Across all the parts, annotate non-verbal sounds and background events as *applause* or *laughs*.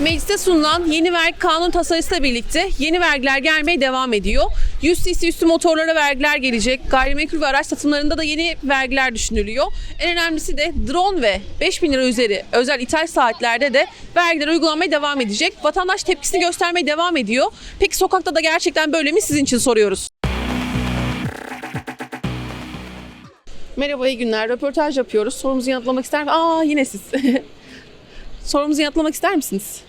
Mecliste sunulan yeni vergi kanun tasarısıyla birlikte yeni vergiler gelmeye devam ediyor. 100 cc üstü motorlara vergiler gelecek. Gayrimenkul ve araç satımlarında da yeni vergiler düşünülüyor. En önemlisi de drone ve 5000 lira üzeri özel ithal saatlerde de vergiler uygulanmaya devam edecek. Vatandaş tepkisini göstermeye devam ediyor. Peki sokakta da gerçekten böyle mi sizin için soruyoruz. Merhaba iyi günler. Röportaj yapıyoruz. Sorumuzu yanıtlamak ister misiniz? Aa yine siz. *laughs* Sorumuzu yanıtlamak ister misiniz?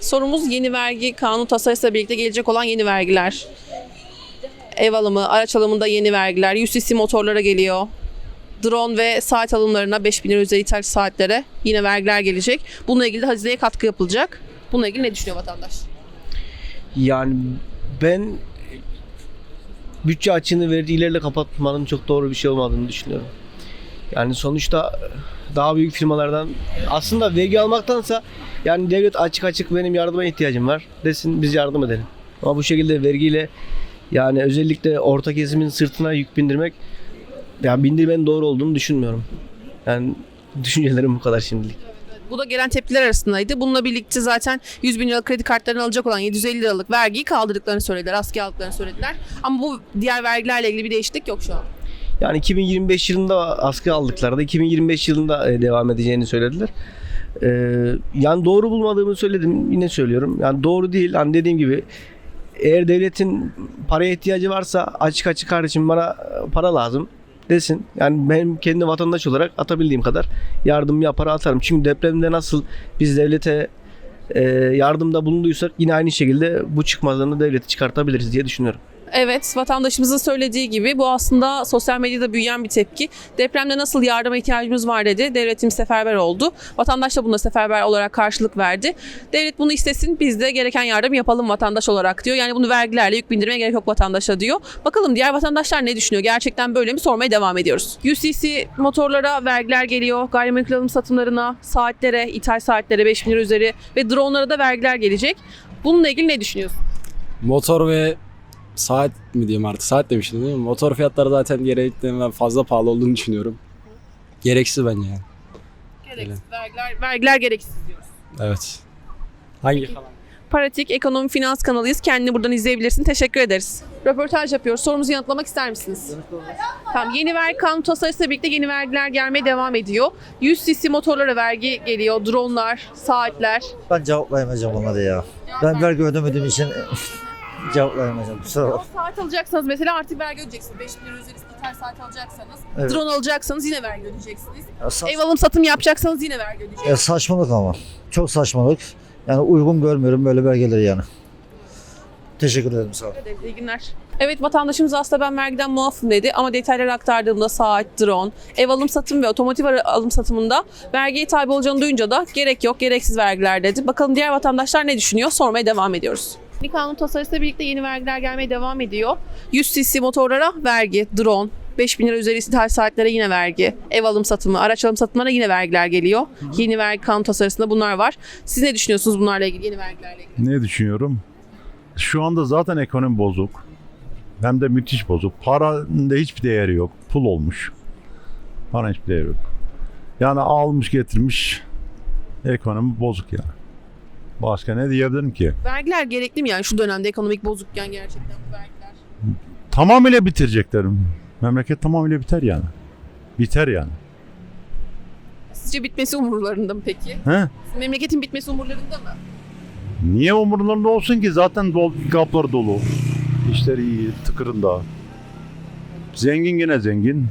Sorumuz yeni vergi kanun tasarısıyla birlikte gelecek olan yeni vergiler. Ev alımı, araç alımında yeni vergiler, 100 cc motorlara geliyor. Drone ve saat alımlarına 5000 lira üzeri ithal saatlere yine vergiler gelecek. Bununla ilgili hazineye katkı yapılacak. Bununla ilgili ne düşünüyor vatandaş? Yani ben bütçe açığını vergilerle kapatmanın çok doğru bir şey olmadığını düşünüyorum. Yani sonuçta daha büyük firmalardan aslında vergi almaktansa yani devlet açık açık benim yardıma ihtiyacım var desin biz yardım edelim. Ama bu şekilde vergiyle yani özellikle orta kesimin sırtına yük bindirmek ya bindirmenin doğru olduğunu düşünmüyorum. Yani düşüncelerim bu kadar şimdilik. Bu da gelen tepkiler arasındaydı. Bununla birlikte zaten 100 bin liralık kredi kartlarını alacak olan 750 liralık vergiyi kaldırdıklarını söylediler, askıya aldıklarını söylediler. Ama bu diğer vergilerle ilgili bir değişiklik yok şu an. Yani 2025 yılında askı aldıklarında 2025 yılında e, devam edeceğini söylediler. Ee, yani doğru bulmadığımı söyledim yine söylüyorum. Yani doğru değil. Hani dediğim gibi eğer devletin paraya ihtiyacı varsa açık açık kardeşim bana e, para lazım desin. Yani ben kendi vatandaş olarak atabildiğim kadar yardım yapar atarım. Çünkü depremde nasıl biz devlete e, yardımda bulunduysak yine aynı şekilde bu çıkmazlarını devlete çıkartabiliriz diye düşünüyorum. Evet, vatandaşımızın söylediği gibi bu aslında sosyal medyada büyüyen bir tepki. Depremde nasıl yardıma ihtiyacımız var dedi. Devletimiz seferber oldu. Vatandaş da buna seferber olarak karşılık verdi. Devlet bunu istesin, biz de gereken yardım yapalım vatandaş olarak diyor. Yani bunu vergilerle yük bindirmeye gerek yok vatandaşa diyor. Bakalım diğer vatandaşlar ne düşünüyor? Gerçekten böyle mi sormaya devam ediyoruz. UCC motorlara vergiler geliyor. Gayrimenkul alım satımlarına, saatlere, ithal saatlere 5000 lira üzeri ve dronlara da vergiler gelecek. Bununla ilgili ne düşünüyorsun? Motor ve saat mi diyeyim artık saat demiştin değil mi? Motor fiyatları zaten gereğinden fazla pahalı olduğunu düşünüyorum. Gereksiz bence yani. Gereksiz. Vergiler, vergiler gereksiz diyoruz. Evet. Hangi falan? Paratik Ekonomi Finans kanalıyız. Kendini buradan izleyebilirsin. Teşekkür ederiz. Röportaj yapıyoruz. Sorumuzu yanıtlamak ister misiniz? Tamam. Yeni vergi kanun tasarısıyla birlikte yeni vergiler gelmeye devam ediyor. 100 cc motorlara vergi geliyor. Dronlar, saatler. Ben cevaplayamayacağım onları ya. Ben vergi ödemediğim için cevaplayamayacağım. Kusura O bakma. saat alacaksanız mesela artık vergi ödeyeceksiniz. 5 bin lira üzeri ithal saat alacaksanız. Evet. Drone alacaksanız yine vergi ödeyeceksiniz. Ya, sa- Ev alım satım yapacaksanız yine vergi ödeyeceksiniz. ya saçmalık ama. Çok saçmalık. Yani uygun görmüyorum böyle belgeleri yani. Teşekkür ederim sağ ol. ederiz. İyi günler. Evet vatandaşımız aslında ben vergiden muafım dedi ama detayları aktardığımda saat, drone, ev alım satım ve otomotiv ara- alım satımında vergiye tabi olacağını duyunca da gerek yok, gereksiz vergiler dedi. Bakalım diğer vatandaşlar ne düşünüyor? Sormaya devam ediyoruz. Yeni tasarısıyla birlikte yeni vergiler gelmeye devam ediyor. 100 cc motorlara vergi, drone, 5000 lira üzeri ithal saatlere yine vergi, ev alım satımı, araç alım satımlarına yine vergiler geliyor. Yeni vergi kanun tasarısında bunlar var. Siz ne düşünüyorsunuz bunlarla ilgili, yeni vergilerle ilgili? Ne düşünüyorum? Şu anda zaten ekonomi bozuk. Hem de müthiş bozuk. Paranın da hiçbir değeri yok. Pul olmuş. Para hiçbir değeri yok. Yani almış getirmiş ekonomi bozuk yani. Başka ne diyebilirim ki? Vergiler gerekli mi yani şu dönemde ekonomik bozukken gerçekten bu vergiler? Tamamıyla bitirecekler. Memleket tamamıyla biter yani. Biter yani. Sizce bitmesi umurlarında mı peki? He? Memleketin bitmesi umurlarında mı? Niye umurlarında olsun ki? Zaten dol, kapları dolu. İşleri iyi, tıkırında. Zengin yine zengin.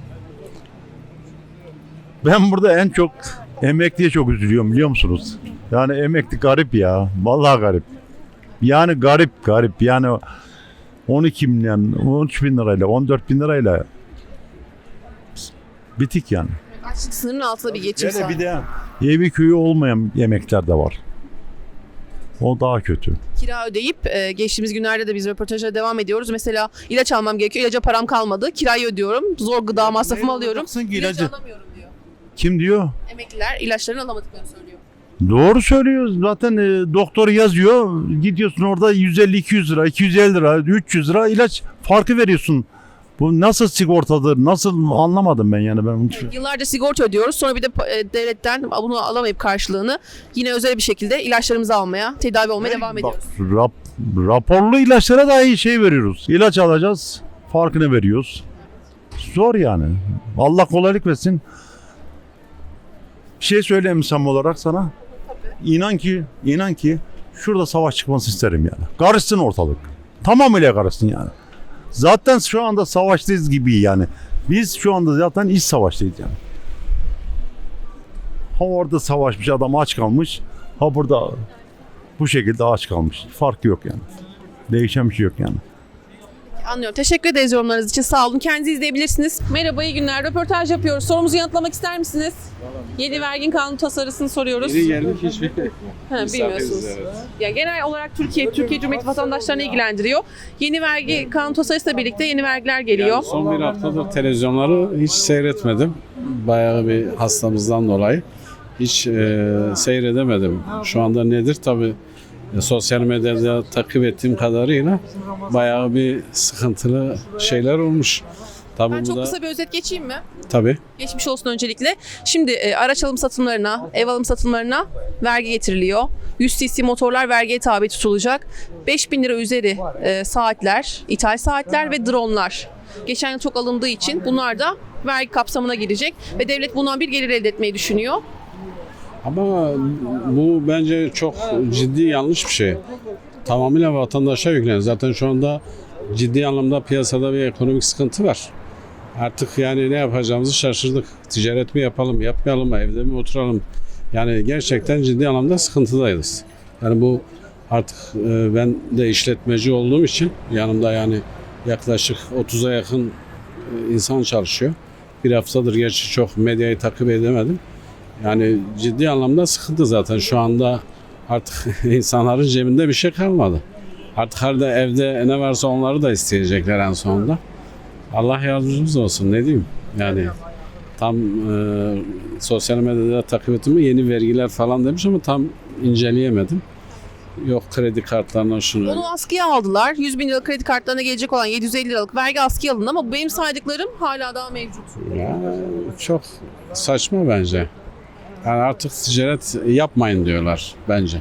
Ben burada en çok emekliye çok üzülüyorum biliyor musunuz? Yani emekli garip ya. Vallahi garip. Yani garip garip. Yani 12 milyon, 13 bin lirayla, 14 bin lirayla bitik yani. Açlık sınırının altında bir geçim Hele bir de evi köyü olmayan emekler de var. O daha kötü. Kira ödeyip e, geçtiğimiz günlerde de biz röportaja devam ediyoruz. Mesela ilaç almam gerekiyor. İlaca param kalmadı. Kirayı ödüyorum. Zor gıda masrafımı alıyorum. alacaksın ki İlacı ilacı? alamıyorum diyor. Kim diyor? Emekliler ilaçlarını alamadıklarını söylüyor. Doğru söylüyor. Zaten e, doktor yazıyor. Gidiyorsun orada 150-200 lira, 250 lira, 300 lira ilaç farkı veriyorsun. Bu nasıl sigortadır? Nasıl anlamadım ben yani ben. hiç- Yıllarca sigorta ödüyoruz. Sonra bir de e, devletten bunu alamayıp karşılığını yine özel bir şekilde ilaçlarımızı almaya, tedavi olmaya devam ediyoruz. Bak, rap- raporlu ilaçlara dahi şey veriyoruz. İlaç alacağız. Farkını veriyoruz. Zor yani. Allah kolaylık versin. Bir şey söyleyeyim sam olarak sana. İnan ki, inan ki şurada savaş çıkması isterim yani. Karışsın ortalık. Tamamıyla karışsın yani. Zaten şu anda savaştayız gibi yani. Biz şu anda zaten iç savaştayız yani. Ha orada savaşmış adam aç kalmış. Ha burada bu şekilde aç kalmış. Fark yok yani. Değişen bir şey yok yani. Anlıyorum. Teşekkür ederiz yorumlarınız için. Sağ olun. Kendinizi izleyebilirsiniz. Merhaba, iyi günler. Röportaj yapıyoruz. Sorumuzu yanıtlamak ister misiniz? Yeni vergin kanun tasarısını soruyoruz. Yeni geldik hiçbir Ha, bilmiyorsunuz. Ya genel olarak Türkiye, Türkiye Cumhuriyeti vatandaşlarını ilgilendiriyor. Yeni vergi kanun tasarısıyla birlikte yeni vergiler geliyor. Son bir haftadır televizyonları hiç seyretmedim. Bayağı bir hastamızdan dolayı. Hiç e, seyredemedim. Şu anda nedir? Tabii sosyal medyada takip ettiğim kadarıyla bayağı bir sıkıntılı şeyler olmuş. Tabii Ben bu çok da kısa bir özet geçeyim mi? tabii Geçmiş olsun öncelikle. Şimdi e, araç alım satımlarına, ev alım satımlarına vergi getiriliyor. 100 cc motorlar vergiye tabi tutulacak. 5000 lira üzeri e, saatler, ithal saatler ve dronlar. Geçen yıl çok alındığı için bunlar da vergi kapsamına girecek ve devlet bundan bir gelir elde etmeyi düşünüyor. Ama bu bence çok ciddi yanlış bir şey. Tamamıyla vatandaşa yükleniyor. Zaten şu anda ciddi anlamda piyasada bir ekonomik sıkıntı var. Artık yani ne yapacağımızı şaşırdık. Ticaret mi yapalım, yapmayalım mı, evde mi oturalım? Yani gerçekten ciddi anlamda sıkıntıdayız. Yani bu artık e, ben de işletmeci olduğum için yanımda yani yaklaşık 30'a yakın e, insan çalışıyor. Bir haftadır gerçi çok medyayı takip edemedim. Yani ciddi anlamda sıkıntı zaten şu anda artık *laughs* insanların cebinde bir şey kalmadı. Artık herhalde evde ne varsa onları da isteyecekler en sonunda. Allah yardımcımız olsun ne diyeyim yani tam e, sosyal medyada takip ettim yeni vergiler falan demiş ama tam inceleyemedim. Yok kredi kartlarına şunu. Onu askıya aldılar. 100 bin lira kredi kartlarına gelecek olan 750 liralık vergi askıya alındı ama benim saydıklarım hala daha mevcut. Ya, çok saçma bence. Yani artık ticaret yapmayın diyorlar bence.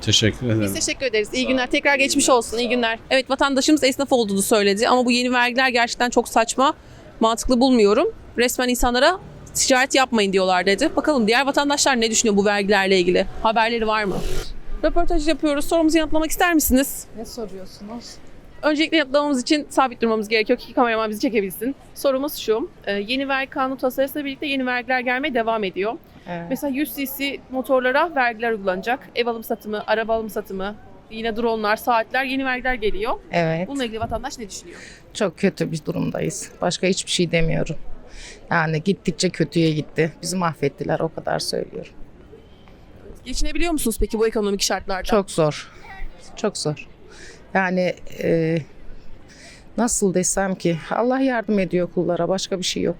Teşekkür ederim. Biz teşekkür ederiz. İyi günler. Tekrar geçmiş olsun. İyi günler. Evet vatandaşımız esnaf olduğunu söyledi ama bu yeni vergiler gerçekten çok saçma. Mantıklı bulmuyorum. Resmen insanlara ticaret yapmayın diyorlar dedi. Bakalım diğer vatandaşlar ne düşünüyor bu vergilerle ilgili? Haberleri var mı? Röportaj yapıyoruz. Sorumuzu yanıtlamak ister misiniz? Ne soruyorsunuz? Öncelikle yanıtlamamız için sabit durmamız gerekiyor ki kameraman bizi çekebilsin. Sorumuz şu. e, Yeni vergi kanunu tasarısıyla birlikte yeni vergiler gelmeye devam ediyor. Evet. Mesela 100 cc motorlara vergiler uygulanacak. Ev alım satımı, araba alım satımı, yine dronlar, saatler, yeni vergiler geliyor. Evet. Bununla ilgili vatandaş ne düşünüyor? Çok kötü bir durumdayız. Başka hiçbir şey demiyorum. Yani gittikçe kötüye gitti. Bizi mahvettiler o kadar söylüyorum. Geçinebiliyor musunuz peki bu ekonomik şartlarda? Çok zor. Çok zor. Yani e, nasıl desem ki Allah yardım ediyor kullara başka bir şey yok.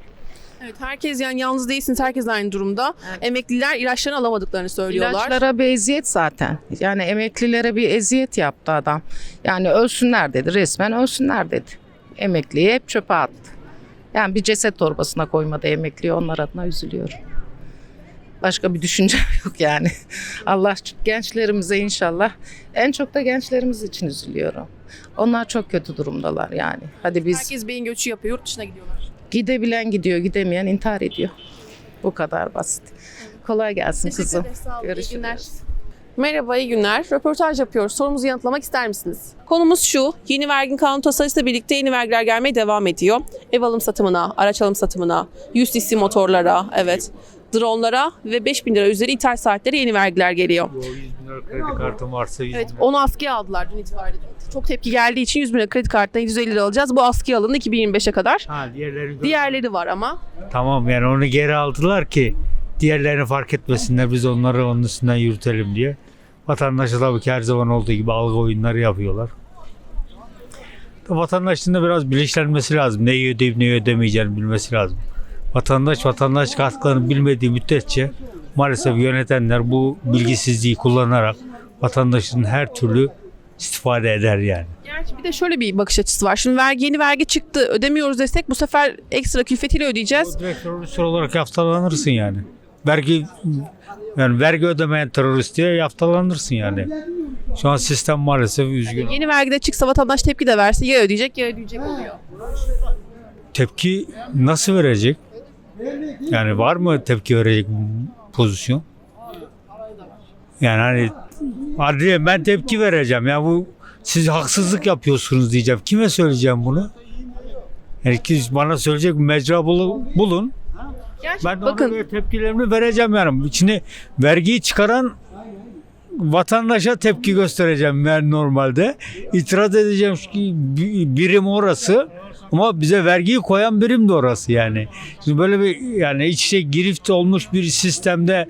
Evet, herkes yani yalnız değilsiniz. Herkes aynı durumda. Emekliler ilaçlarını alamadıklarını söylüyorlar. İlaçlara bir eziyet zaten. Yani emeklilere bir eziyet yaptı adam. Yani ölsünler dedi resmen ölsünler dedi. Emekliyi hep çöpe attı. Yani bir ceset torbasına koymadı emekliyi onlar adına üzülüyorum. Başka bir düşüncem *laughs* yok yani. Allah gençlerimize inşallah en çok da gençlerimiz için üzülüyorum. Onlar çok kötü durumdalar yani. Hadi biz Herkes beyin göçü yapıyor, yurt dışına gidiyorlar. Gidebilen gidiyor, gidemeyen intihar ediyor. Bu kadar basit. Kolay gelsin Teşekkür kızım. ederiz, sağ olun. İyi Görüşürüz. günler. Merhaba, iyi günler. Röportaj yapıyoruz. Sorumuzu yanıtlamak ister misiniz? Konumuz şu. Yeni vergi kanun tasarısıyla birlikte yeni vergiler gelmeye devam ediyor. Ev alım satımına, araç alım satımına, 100 cc motorlara, evet, dronlara ve 5000 lira üzeri ithal saatlere yeni vergiler geliyor. O 100 bin lira kredi kartım varsa 100 Evet, bin lira. onu askıya aldılar dün itibariyle. Çok tepki geldiği için 100 bin lira kredi kartına 750 lira alacağız. Bu askıya alındı 2025'e kadar. Ha diğerleri Diğerleri var ama. Tamam yani onu geri aldılar ki diğerlerini fark etmesinler biz onları onun üstünden yürütelim diye. Vatandaşa tabii ki her zaman olduğu gibi algı oyunları yapıyorlar. Vatandaşın da biraz bilinçlenmesi lazım. Neyi ödeyip neyi ödemeyeceğini bilmesi lazım. Vatandaş vatandaş haklarını bilmediği müddetçe maalesef yönetenler bu bilgisizliği kullanarak vatandaşın her türlü istifade eder yani. Gerçi bir de şöyle bir bakış açısı var. Şimdi vergi yeni vergi çıktı ödemiyoruz desek bu sefer ekstra külfetiyle ödeyeceğiz. O direkt terörist olarak yaftalanırsın yani. Vergi yani vergi ödemeyen terörist diye yaftalanırsın yani. Şu an sistem maalesef üzgün. Yeni vergide çıksa vatandaş tepki de verse ya ödeyecek ya ödeyecek oluyor. Tepki nasıl verecek? Yani var mı tepki verecek pozisyon? Yani hani hadi ben tepki vereceğim. Ya bu siz haksızlık yapıyorsunuz diyeceğim. Kime söyleyeceğim bunu? Herkes bana söyleyecek bir mecra bulu- bulun. Ben de Bakın. ona tepkilerimi vereceğim yani. İçine vergiyi çıkaran vatandaşa tepki göstereceğim ben normalde. İtiraz edeceğim ki bi- birim orası ama bize vergiyi koyan birim de orası yani. Şimdi böyle bir yani iç içe girift olmuş bir sistemde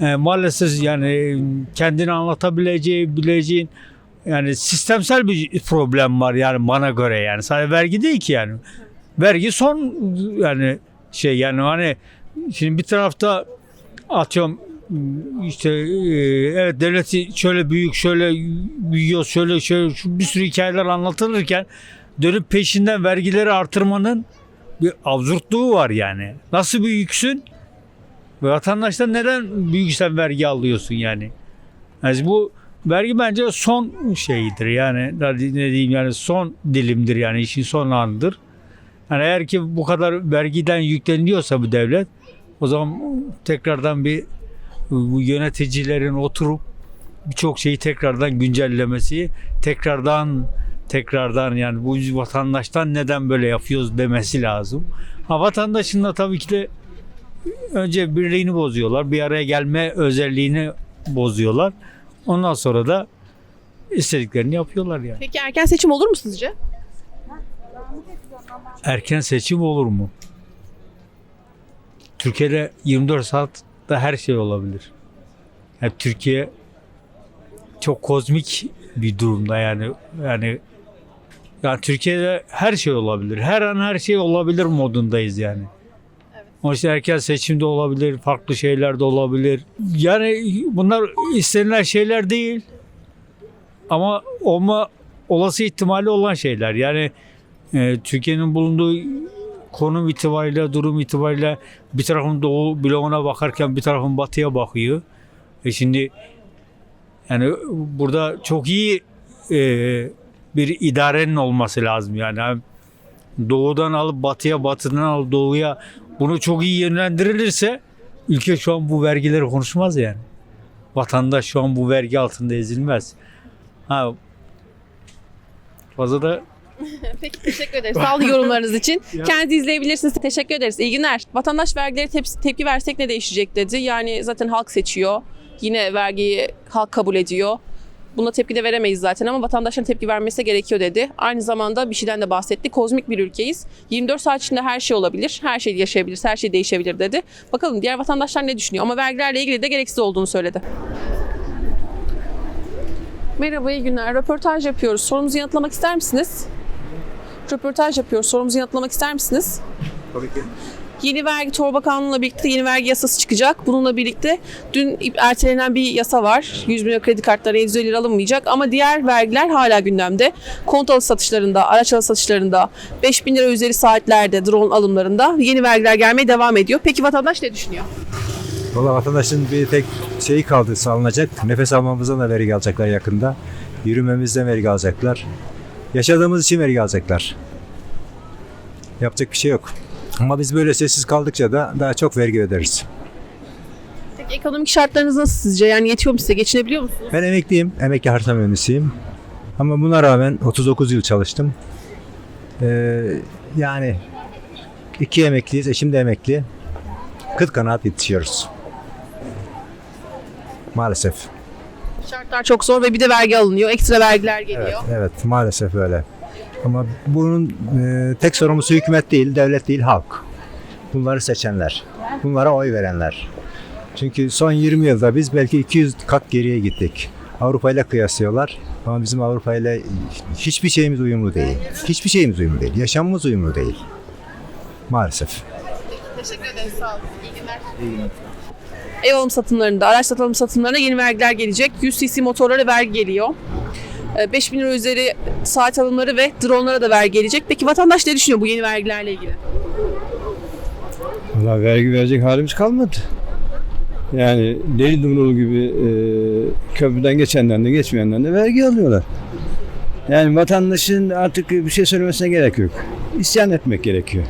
e, maalesef yani kendini anlatabileceği bileceğin yani sistemsel bir problem var yani bana göre yani sadece vergi değil ki yani. Vergi son yani şey yani hani şimdi bir tarafta atıyorum işte e, evet devleti şöyle büyük şöyle büyüyor şöyle şöyle bir sürü hikayeler anlatılırken dönüp peşinden vergileri artırmanın bir absürtluğu var yani. Nasıl büyüksün? Vatandaştan neden büyük sen vergi alıyorsun yani? Yani bu vergi bence son şeyidir yani ne diyeyim yani son dilimdir yani işin son anıdır. Yani eğer ki bu kadar vergiden yükleniyorsa bu devlet o zaman tekrardan bir bu yöneticilerin oturup birçok şeyi tekrardan güncellemesi, tekrardan tekrardan yani bu vatandaştan neden böyle yapıyoruz demesi lazım. Ha vatandaşın da tabii ki de önce birliğini bozuyorlar. Bir araya gelme özelliğini bozuyorlar. Ondan sonra da istediklerini yapıyorlar yani. Peki erken seçim olur mu sizce? Erken seçim olur mu? Türkiye'de 24 saatte her şey olabilir. Yani Türkiye çok kozmik bir durumda yani yani yani Türkiye'de her şey olabilir. Her an her şey olabilir modundayız yani. O işte erken seçimde olabilir, farklı şeyler de olabilir. Yani bunlar istenilen şeyler değil. Ama olma olası ihtimali olan şeyler. Yani e, Türkiye'nin bulunduğu konum itibariyle, durum itibariyle bir tarafın doğu bloğuna bakarken bir tarafın batıya bakıyor. E şimdi yani burada çok iyi e, bir idarenin olması lazım yani. Hem Doğudan alıp batıya, batıdan alıp doğuya bunu çok iyi yönlendirilirse ülke şu an bu vergileri konuşmaz yani. Vatandaş şu an bu vergi altında ezilmez. Ha fazla da *laughs* Peki teşekkür ederiz. Sağ olun yorumlarınız için. Kendinizi izleyebilirsiniz. Teşekkür ederiz. İyi günler. Vatandaş vergileri tep- tepki versek ne değişecek dedi. Yani zaten halk seçiyor. Yine vergiyi halk kabul ediyor. Buna tepki de veremeyiz zaten ama vatandaşların tepki vermesi gerekiyor dedi. Aynı zamanda bir şeyden de bahsetti. Kozmik bir ülkeyiz. 24 saat içinde her şey olabilir. Her şey yaşayabilir. Her şey değişebilir dedi. Bakalım diğer vatandaşlar ne düşünüyor? Ama vergilerle ilgili de gereksiz olduğunu söyledi. Merhaba, iyi günler. Röportaj yapıyoruz. Sorumuzu yanıtlamak ister misiniz? Röportaj yapıyoruz. Sorumuzu yanıtlamak ister misiniz? Tabii ki. Yeni vergi torba kanunuyla birlikte yeni vergi yasası çıkacak. Bununla birlikte dün ertelenen bir yasa var. 100 milyon kredi kartları 750 lira alınmayacak ama diğer vergiler hala gündemde. Konut alış satışlarında, araç alış satışlarında, 5000 lira üzeri saatlerde, drone alımlarında yeni vergiler gelmeye devam ediyor. Peki vatandaş ne düşünüyor? Valla vatandaşın bir tek şeyi kaldı sağlanacak. Nefes almamızdan da vergi alacaklar yakında. Yürümemizden vergi alacaklar. Yaşadığımız için vergi alacaklar. Yapacak bir şey yok. Ama biz böyle sessiz kaldıkça da daha çok vergi öderiz. Peki ekonomik şartlarınız nasıl sizce? Yani yetiyor mu size? Geçinebiliyor musunuz? Ben emekliyim. Emekli harita mühendisiyim. Ama buna rağmen 39 yıl çalıştım. Ee, yani iki emekliyiz. Eşim de emekli. Kıt kanaat yetişiyoruz. Maalesef. Şartlar çok zor ve bir de vergi alınıyor. Ekstra vergiler geliyor. Evet, evet maalesef öyle. Ama bunun e, tek sorumlusu hükümet değil, devlet değil, halk. Bunları seçenler. Bunlara oy verenler. Çünkü son 20 yılda biz belki 200 kat geriye gittik. Avrupa ile kıyaslıyorlar ama bizim Avrupa ile hiçbir şeyimiz uyumlu değil. Hiçbir şeyimiz uyumlu değil. Yaşamımız uyumlu değil. Maalesef. Teşekkür ederiz. Sağ olun. İyi günler. Ev alım satımlarında, araç satım satımlarına yeni vergiler gelecek. 100 cc motorlara vergi geliyor. E, 5000 lira üzeri saat alımları ve dronlara da vergi gelecek. Peki vatandaş ne düşünüyor bu yeni vergilerle ilgili? Valla vergi verecek halimiz kalmadı. Yani deli dumrulu gibi e, köprüden geçenden de geçmeyenden de vergi alıyorlar. Yani vatandaşın artık bir şey söylemesine gerek yok. İsyan etmek gerekiyor.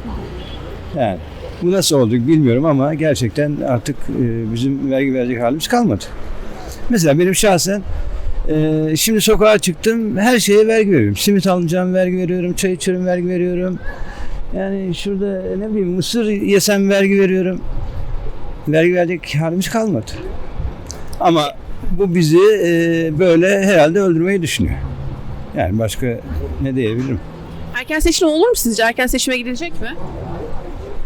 Yani bu nasıl oldu bilmiyorum ama gerçekten artık e, bizim vergi verecek halimiz kalmadı. Mesela benim şahsen e, şimdi sokağa çıktım her şeye vergi veriyorum. Simit alacağım vergi veriyorum, çay içiyorum vergi veriyorum. Yani şurada ne bileyim mısır yesem vergi veriyorum. Vergi verecek halimiz kalmadı. Ama bu bizi e, böyle herhalde öldürmeyi düşünüyor. Yani başka ne diyebilirim? Erken seçim olur mu sizce? Erken seçime gidilecek mi?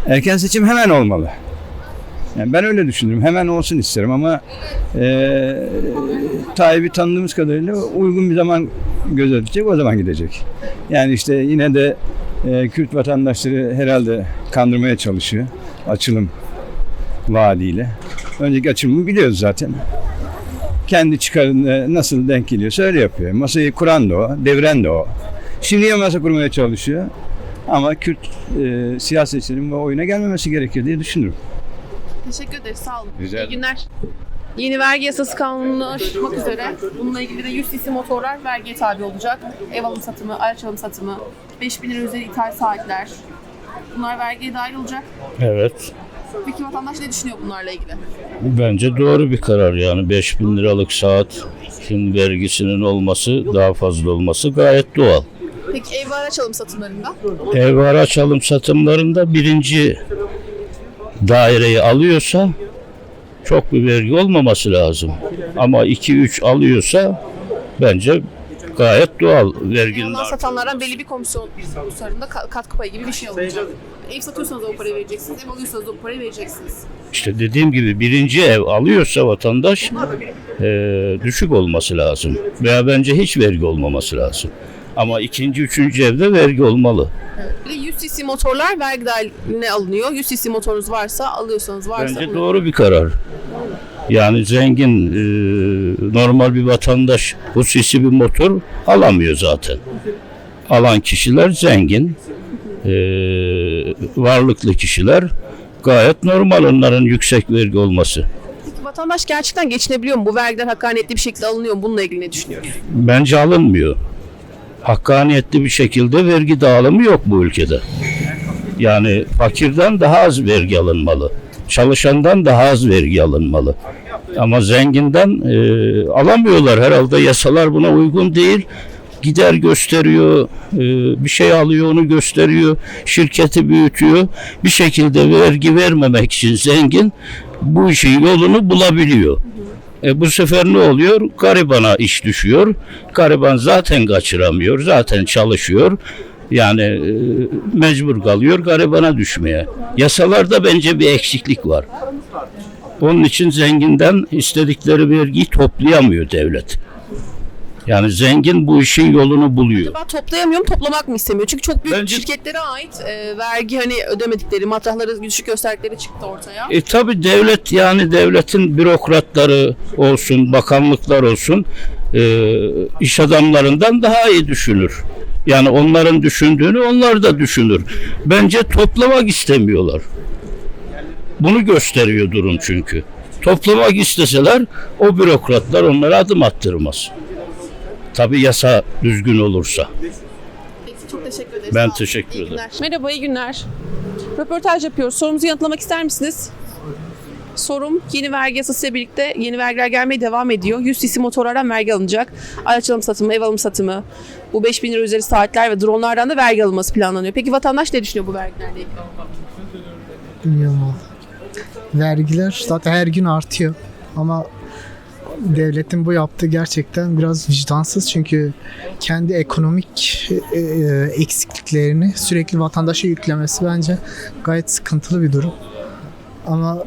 Erken seçim hemen olmalı. Yani ben öyle düşünürüm. Hemen olsun isterim ama e, Tayyip'i tanıdığımız kadarıyla uygun bir zaman gözetecek, o zaman gidecek. Yani işte yine de e, Kürt vatandaşları herhalde kandırmaya çalışıyor. Açılım vaadiyle. Önceki açılımı biliyoruz zaten. Kendi çıkarına nasıl denk geliyorsa öyle yapıyor. Masayı kuran da o, deviren de o. Şimdiye masa kurmaya çalışıyor. Ama Kürt e, siyasetçilerin bu oyuna gelmemesi gerekir diye düşünüyorum. Teşekkür ederiz. Sağ olun. Rica İyi ederim. günler. Yeni vergi yasası kanunlaşmak üzere. Bununla ilgili de 100 cc motorlar vergiye tabi olacak. Ev alım satımı, araç alım satımı, 5000 lira üzeri ithal saatler. Bunlar vergiye dahil olacak. Evet. Peki vatandaş ne düşünüyor bunlarla ilgili? Bence doğru bir karar yani 5000 liralık saatin vergisinin olması daha fazla olması gayet doğal. Peki ev ve araç alım satımlarında? Ev araç alım satımlarında birinci daireyi alıyorsa çok bir vergi olmaması lazım. Ama 2-3 alıyorsa bence gayet doğal verginin Yalan satanlardan belli bir komisyon tutarında ka- katkı payı gibi bir şey alacak. Ev satıyorsanız o parayı vereceksiniz, ev alıyorsanız o parayı vereceksiniz. İşte dediğim gibi birinci ev alıyorsa vatandaş eee, düşük olması lazım. Veya bence hiç vergi olmaması lazım. Ama ikinci, üçüncü evde vergi olmalı. Bir de 100 cc motorlar vergi dahiline alınıyor. 100 cc motorunuz varsa alıyorsanız varsa. Bence doğru bir karar. Yani zengin, eee, normal bir vatandaş bu sisi bir motor alamıyor zaten. Alan kişiler zengin, eee, varlıklı kişiler gayet normal onların yüksek vergi olması. Peki vatandaş gerçekten geçinebiliyor mu? Bu vergiler hakkaniyetli bir şekilde alınıyor mu? Bununla ilgili ne düşünüyorsunuz? Bence alınmıyor. Hakkaniyetli bir şekilde vergi dağılımı yok bu ülkede. Yani fakirden daha az vergi alınmalı. Çalışandan daha az vergi alınmalı. Ama zenginden e, alamıyorlar herhalde yasalar buna uygun değil. Gider gösteriyor, e, bir şey alıyor onu gösteriyor, şirketi büyütüyor. Bir şekilde vergi vermemek için zengin bu işin yolunu bulabiliyor. E bu sefer ne oluyor? Garibana iş düşüyor. Gariban zaten kaçıramıyor, zaten çalışıyor. Yani e, mecbur kalıyor garibana düşmeye. Yasalarda bence bir eksiklik var. Onun için zenginden istedikleri vergiyi toplayamıyor devlet. Yani zengin bu işin yolunu buluyor. Ben toplayamıyorum, toplamak mı istemiyor? Çünkü çok büyük Bence- şirketlere ait e, vergi hani ödemedikleri, matrahları düşük gösterdikleri çıktı ortaya. E tabi devlet yani devletin bürokratları olsun, bakanlıklar olsun e, iş adamlarından daha iyi düşünür. Yani onların düşündüğünü onlar da düşünür. Bence toplamak istemiyorlar. Bunu gösteriyor durum çünkü. Toplamak isteseler o bürokratlar onlara adım attırmaz. Tabi yasa düzgün olursa. Peki, çok teşekkür ederiz. Ben Sağ olun. teşekkür İyi ederim. günler. Merhaba, iyi günler. Röportaj yapıyoruz. Sorumuzu yanıtlamak ister misiniz? Sorum yeni vergi yasasıyla birlikte yeni vergiler gelmeye devam ediyor. 100 cc motorlardan vergi alınacak. Araç alım satımı, ev alım satımı, bu 5000 lira üzeri saatler ve dronlardan da vergi alınması planlanıyor. Peki vatandaş ne düşünüyor bu vergilerle ilgili? Bilmiyorum valla. Vergiler zaten her gün artıyor. Ama devletin bu yaptığı gerçekten biraz vicdansız çünkü kendi ekonomik e, e, eksikliklerini sürekli vatandaşa yüklemesi bence gayet sıkıntılı bir durum. Ama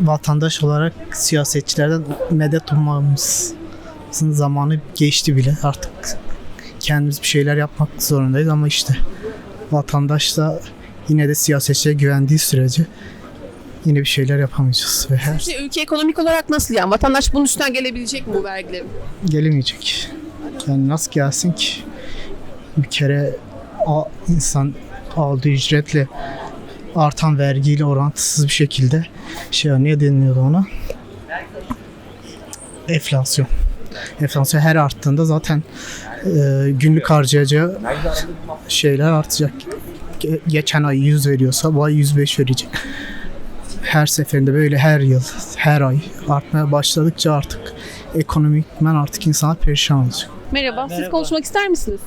vatandaş olarak siyasetçilerden medet ummamızın zamanı geçti bile. Artık kendimiz bir şeyler yapmak zorundayız ama işte vatandaş da yine de siyasetçiye güvendiği sürece yine bir şeyler yapamayacağız ve her Sizce ülke ekonomik olarak nasıl yani? Vatandaş bunun üstünden gelebilecek mi bu vergilerin? gelemeyecek. Yani nasıl gelsin ki? Bir kere a- insan aldığı ücretle artan vergiyle orantısız bir şekilde şey ne deniliyordu ona? Enflasyon. Enflasyon her arttığında zaten e, günlük harcayacağı şeyler artacak. Ge- geçen ay 100 veriyorsa bu ay 105 verecek. Her seferinde böyle her yıl, her ay artmaya başladıkça artık ekonomikmen artık insanlar perişan olacak. Merhaba, siz konuşmak ister misiniz?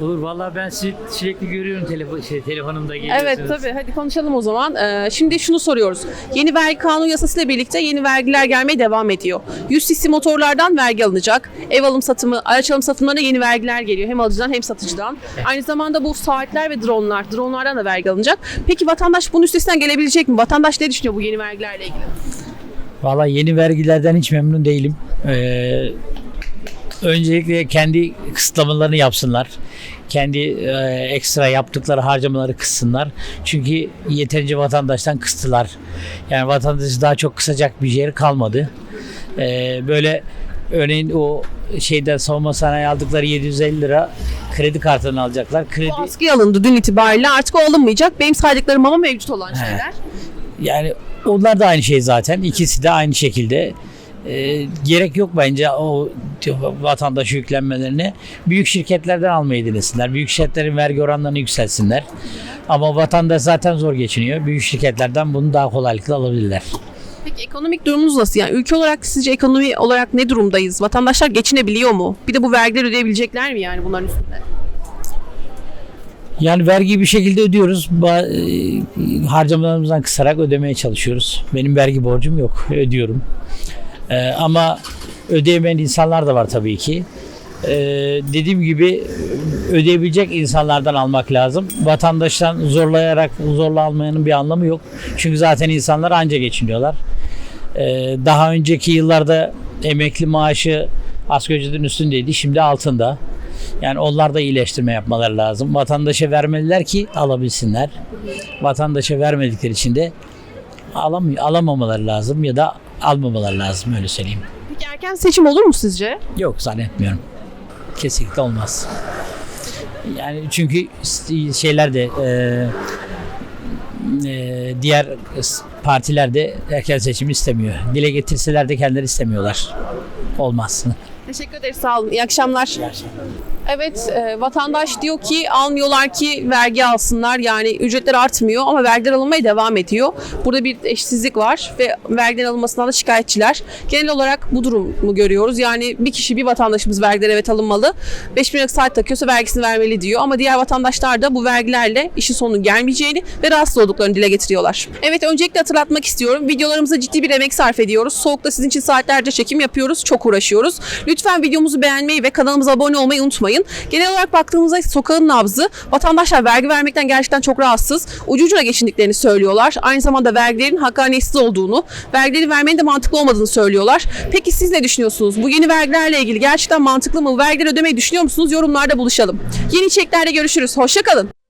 Olur vallahi ben sizi sürekli görüyorum telefon şey, telefonumda geliyorsunuz. Evet tabii hadi konuşalım o zaman. Ee, şimdi şunu soruyoruz. Yeni vergi kanun yasasıyla birlikte yeni vergiler gelmeye devam ediyor. 100 cc motorlardan vergi alınacak. Ev alım satımı, araç alım satımlarına yeni vergiler geliyor. Hem alıcıdan hem satıcıdan. Aynı zamanda bu saatler ve dronlar, dronlardan da vergi alınacak. Peki vatandaş bunun üstesinden gelebilecek mi? Vatandaş ne düşünüyor bu yeni vergilerle ilgili? Vallahi yeni vergilerden hiç memnun değilim. Ee, öncelikle kendi kısıtlamalarını yapsınlar. Kendi e, ekstra yaptıkları harcamaları kıssınlar. Çünkü yeterince vatandaştan kıstılar. Yani vatandaşı daha çok kısacak bir yer kalmadı. Ee, böyle örneğin o şeyden savunma sanayi aldıkları 750 lira kredi kartını alacaklar. Kredi Bu askıya alındı dün itibariyle. Artık o alınmayacak. Benim saydıklarım ama mevcut olan şeyler. Yani onlar da aynı şey zaten. İkisi de aynı şekilde. Ee, gerek yok bence o vatandaş yüklenmelerine. Büyük şirketlerden almayı denesinler. Büyük şirketlerin vergi oranlarını yükselsinler. Ama vatandaş zaten zor geçiniyor. Büyük şirketlerden bunu daha kolaylıkla alabilirler. Peki ekonomik durumunuz nasıl? Yani ülke olarak sizce ekonomi olarak ne durumdayız? Vatandaşlar geçinebiliyor mu? Bir de bu vergileri ödeyebilecekler mi yani bunların üstünde? Yani vergiyi bir şekilde ödüyoruz. E, harcamalarımızdan kısarak ödemeye çalışıyoruz. Benim vergi borcum yok. Ödüyorum. Ee, ama ödeyemeyen insanlar da var tabii ki. Ee, dediğim gibi ödeyebilecek insanlardan almak lazım. Vatandaştan zorlayarak zorla almayanın bir anlamı yok. Çünkü zaten insanlar anca geçiniyorlar. Ee, daha önceki yıllarda emekli maaşı asgari ücretin üstündeydi. Şimdi altında. Yani onlar da iyileştirme yapmaları lazım. Vatandaşa vermeliler ki alabilsinler. Vatandaşa vermedikleri için de alam alamamaları lazım ya da almamaları lazım öyle söyleyeyim. Peki erken seçim olur mu sizce? Yok zannetmiyorum. Kesinlikle olmaz. Yani çünkü şeyler de e, e, diğer partiler de erken seçim istemiyor. Dile getirseler de kendileri istemiyorlar. Olmaz. Teşekkür ederiz sağ olun. İyi akşamlar. Evet e, vatandaş diyor ki almıyorlar ki vergi alsınlar yani ücretler artmıyor ama vergiler alınmaya devam ediyor. Burada bir eşitsizlik var ve vergilerin alınmasından da şikayetçiler. Genel olarak bu durumu görüyoruz. Yani bir kişi bir vatandaşımız vergiler evet alınmalı. 5000 liralık saat takıyorsa vergisini vermeli diyor ama diğer vatandaşlar da bu vergilerle işin sonu gelmeyeceğini ve rahatsız olduklarını dile getiriyorlar. Evet öncelikle hatırlatmak istiyorum. Videolarımıza ciddi bir emek sarf ediyoruz. Soğukta sizin için saatlerce çekim yapıyoruz. Çok uğraşıyoruz. Lütfen videomuzu beğenmeyi ve kanalımıza abone olmayı unutmayın. Genel olarak baktığımızda sokağın nabzı vatandaşlar vergi vermekten gerçekten çok rahatsız. Ucu ucuna geçindiklerini söylüyorlar. Aynı zamanda vergilerin hakkaniyetsiz olduğunu, vergileri vermenin de mantıklı olmadığını söylüyorlar. Peki siz ne düşünüyorsunuz? Bu yeni vergilerle ilgili gerçekten mantıklı mı? Vergileri ödemeyi düşünüyor musunuz? Yorumlarda buluşalım. Yeni içeriklerde görüşürüz. Hoşçakalın.